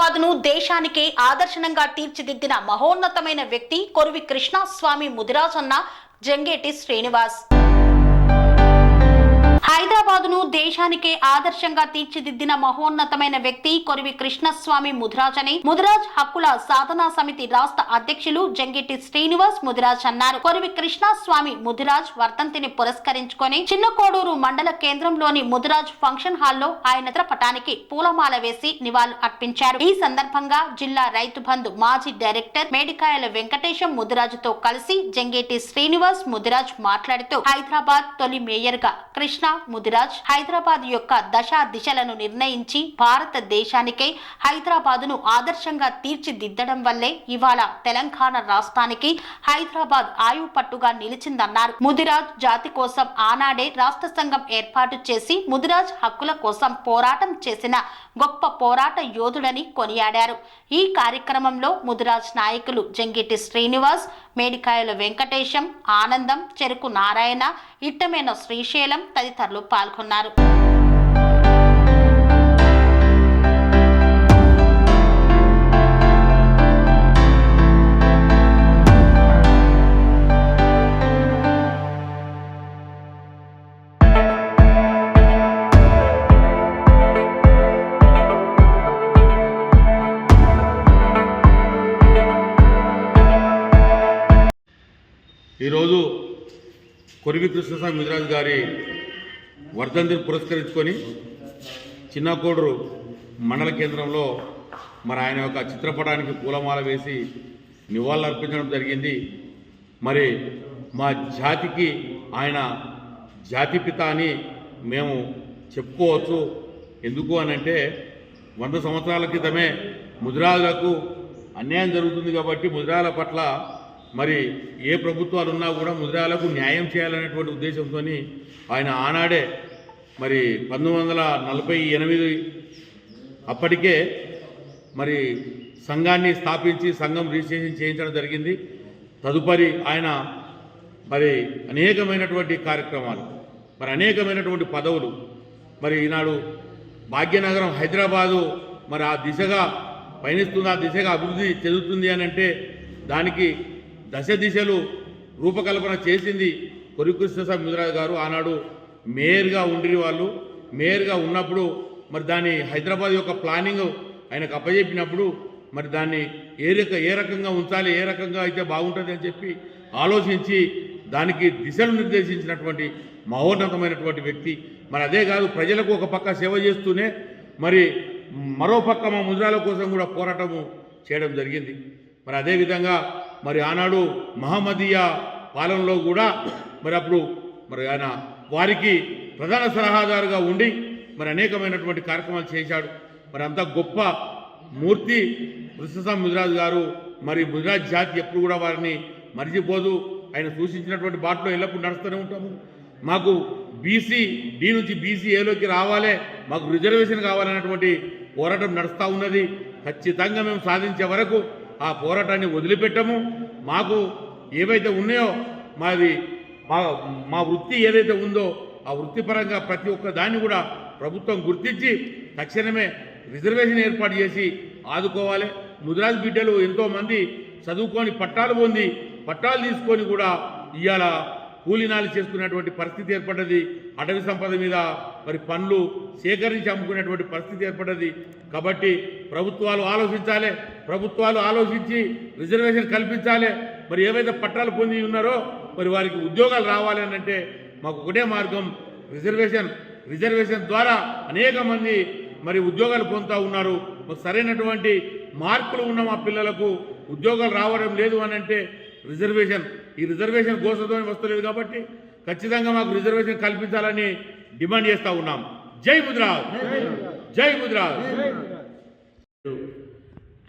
హైదరాబాద్ను దేశానికే ఆదర్శనంగా తీర్చిదిద్దిన మహోన్నతమైన వ్యక్తి కొరివి కృష్ణస్వామి ముదిరాజన్న జంగేటి శ్రీనివాస్. హైదరాబాద్ దేశానికే ఆదర్శంగా తీర్చిదిద్దిన మహోన్నతమైన వ్యక్తి కొరివి కృష్ణస్వామి ముదిరాజ్ అని ముదిరాజ్ హక్కుల సాధనా సమితి రాష్ట్ర అధ్యక్షులు జంగిటి శ్రీనివాస్ ముదిరాజ్ అన్నారు. కొరివి కృష్ణస్వామి ముదిరాజ్ వర్ధంతిని పురస్కరించుకొని చిన్న కోడూరు మండల కేంద్రంలోని ముదిరాజ్ ఫంక్షన్ హాల్లో ఆయన చిత్రపటానికి పూలమాల వేసి నివాళులు అర్పించారు. ఈ సందర్భంగా జిల్లా రైతు బంధు మాజీ డైరెక్టర్ మేడికాయల వెంకటేశం ముదిరాజుతో కలిసి జంగేటి శ్రీనివాస్ ముదిరాజ్ మాట్లాడుతూ హైదరాబాద్ తొలి మేయర్గా కృష్ణ ముదిరాజ్ హైదరాబాద్ యొక్క దశ దిశలను నిర్ణయించి భారతదేశానికే హైదరాబాదును ఆదర్శంగా తీర్చిదిద్దడం వల్లే ఇవాళ తెలంగాణ రాష్ట్రానికి హైదరాబాద్ ఆయువు పట్టుగా నిలిచిందన్నారు. ముదిరాజ్ జాతి కోసం ఆనాడే రాష్ట్ర సంఘం ఏర్పాటు చేసి ముదిరాజ్ హక్కుల కోసం పోరాటం చేసిన గొప్ప పోరాట యోధుడని కొనియాడారు. ఈ కార్యక్రమంలో ముదిరాజ్ నాయకులు జంగిటి శ్రీనివాస్ మేడికాయల వెంకటేశం ఆనందం చెరుకు నారాయణ ఇట్టమేన శ్రీశైలం తదితరులు పాల్గొన్నారు. ఈరోజు కొరివి కృష్ణస్వామి ముదిరాజు గారి వర్ధంతిని పురస్కరించుకొని చిన్నకోడూరు మండల కేంద్రంలో మరి ఆయన యొక్క చిత్రపటానికి పూలమాల వేసి నివాళులర్పించడం జరిగింది. మరి మా జాతికి ఆయన జాతిపిత అని మేము చెప్పుకోవచ్చు. ఎందుకు అని అంటే వంద సంవత్సరాల క్రితమే ముదిరాజులకు అన్యాయం జరుగుతుంది కాబట్టి ముదిరాల పట్ల మరి ఏ ప్రభుత్వాలు ఉన్నా కూడా ముద్రాలకు న్యాయం చేయాలనేటువంటి ఉద్దేశంతో ఆయన ఆనాడే మరి పంతొమ్మిది వందల నలభై ఎనిమిది అప్పటికే మరి సంఘాన్ని స్థాపించి సంఘం రిజిస్ట్రేషన్ చేయించడం జరిగింది. తదుపరి ఆయన మరి అనేకమైనటువంటి కార్యక్రమాలు మరి అనేకమైనటువంటి పదవులు మరి ఈనాడు భాగ్యనగరం హైదరాబాదు మరి ఆ దిశగా పయనిస్తుంది ఆ దిశగా అభివృద్ధి చెందుతుంది అని అంటే దానికి దశ దిశలు రూపకల్పన చేసింది కొరికృష్ణస్వామి ముదిరాజు గారు. ఆనాడు మేయర్గా ఉండి వాళ్ళు. మేయర్గా ఉన్నప్పుడు మరి దాన్ని హైదరాబాద్ యొక్క ప్లానింగ్ ఆయనకు అప్పజెప్పినప్పుడు మరి దాన్ని ఏ రక ఏ రకంగా ఉంచాలి ఏ రకంగా అయితే బాగుంటుంది అని చెప్పి ఆలోచించి దానికి దిశలు నిర్దేశించినటువంటి మహోన్నతమైనటువంటి వ్యక్తి. మరి అదే కాదు ప్రజలకు ఒక పక్క సేవ చేస్తూనే మరి మరో పక్క మా ముద్రాల కోసం కూడా పోరాటము చేయడం జరిగింది. మరి అదేవిధంగా మరి ఆనాడు మహమ్మదీయ పాలనలో కూడా మరి అప్పుడు మరి ఆయన వారికి ప్రధాన సలహాదారుగా ఉండి మరి అనేకమైనటువంటి కార్యక్రమాలు చేశాడు. మరి అంత గొప్ప మూర్తి కృష్ణసా ముదిరాజు గారు మరి ముదిరాజ్ జాతి ఎప్పుడు కూడా వారిని మరిచిపోదు. ఆయన సూచించినటువంటి బాటలో ఎల్లప్పుడూ నడుస్తూనే ఉంటాము. మాకు బీసీ డి నుంచి బీసీ ఏలోకి రావాలే మాకు రిజర్వేషన్ కావాలన్నటువంటి పోరాటం నడుస్తూ ఉన్నది. ఖచ్చితంగా మేము సాధించే వరకు ఆ పోరాటాన్ని వదిలిపెట్టము. మాకు ఏవైతే ఉన్నాయో మాది మా మా వృత్తి ఏదైతే ఉందో ఆ వృత్తిపరంగా ప్రతి ఒక్క దాన్ని కూడా ప్రభుత్వం గుర్తించి తక్షణమే రిజర్వేషన్ ఏర్పాటు చేసి ఆదుకోవాలి. ముదిరాజు బిడ్డలు ఎంతోమంది చదువుకొని పట్టాలు పొంది పట్టాలు తీసుకొని కూడా ఇవాళ కూలీనాలు చేసుకునేటువంటి పరిస్థితి ఏర్పడ్డది. అటవీ సంపద మీద మరి పనులు సేకరించి అమ్ముకునేటువంటి పరిస్థితి ఏర్పడ్డది. కాబట్టి ప్రభుత్వాలు ఆలోచించాలి. ప్రభుత్వాలు ఆలోచించి రిజర్వేషన్ కల్పించాలి. మరి ఏవైతే పట్టాలు పొంది ఉన్నారో మరి వారికి ఉద్యోగాలు రావాలి అంటే మాకు ఒకటే మార్గం రిజర్వేషన్. రిజర్వేషన్ ద్వారా అనేక మంది మరి ఉద్యోగాలు పొందుతూ ఉన్నారు. సరైనటువంటి మార్కులు ఉన్న మా పిల్లలకు ఉద్యోగాలు రావడం లేదు అని అంటే రిజర్వేషన్ ఈ రిజర్వేషన్ గోసతో వస్తలేదు కాబట్టి ఖచ్చితంగా మాకు రిజర్వేషన్ కల్పించాలని డిమాండ్ చేస్తూ ఉన్నాం. జై ముద్రాజ్ జై ముద్రాజ్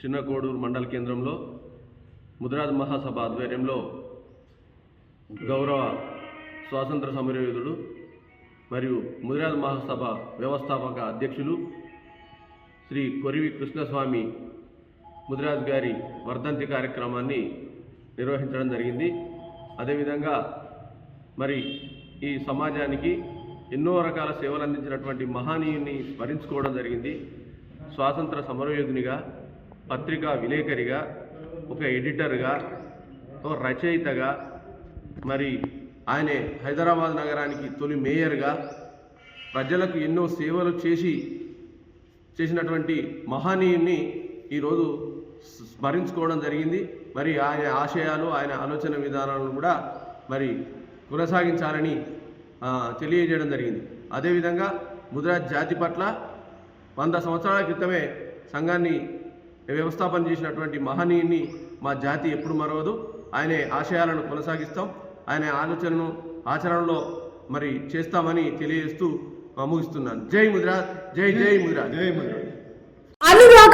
చిన్న కోడూరు మండల కేంద్రంలో ముద్రాజ్ మహాసభ ఆధ్వర్యంలో గౌరవ స్వాతంత్ర సమరయోధుడు మరియు ముదిరాజ్ మహాసభ వ్యవస్థాపక అధ్యక్షులు శ్రీ కొరివి కృష్ణస్వామి ముదిరాజ్ గారి వర్ధంతి కార్యక్రమాన్ని నిర్వహించడం జరిగింది. అదేవిధంగా మరి ఈ సమాజానికి ఎన్నో రకాల సేవలు అందించినటువంటి మహనీయుని స్మరించుకోవడం జరిగింది. స్వాతంత్ర సమరయోధునిగా పత్రికా విలేకరిగా ఒక ఎడిటర్గా ఒక రచయితగా మరి ఆయనే హైదరాబాద్ నగరానికి తొలి మేయర్గా ప్రజలకు ఎన్నో సేవలు చేసి చేసినటువంటి మహనీయుని ఈరోజు స్మరించుకోవడం జరిగింది. మరి ఆయన ఆశయాలు ఆయన ఆలోచన విధానాలను కూడా మరి కొనసాగించాలని తెలియజేయడం జరిగింది. అదేవిధంగా ముద్రాజ్ జాతి పట్ల వంద సంవత్సరాల క్రితమే సంఘాన్ని వ్యవస్థాపన చేసినటువంటి మహనీయుని మా జాతి ఎప్పుడు మరవదు. ఆయన ఆశయాలను కొనసాగిస్తాం. ఆయన ఆలోచనను ఆచరణలో మరి చేస్తామని తెలియజేస్తూ ముగిస్తున్నాను జై ముద్రాజ్ జై జై ముద్రాజ్ జై ముద్రాజ్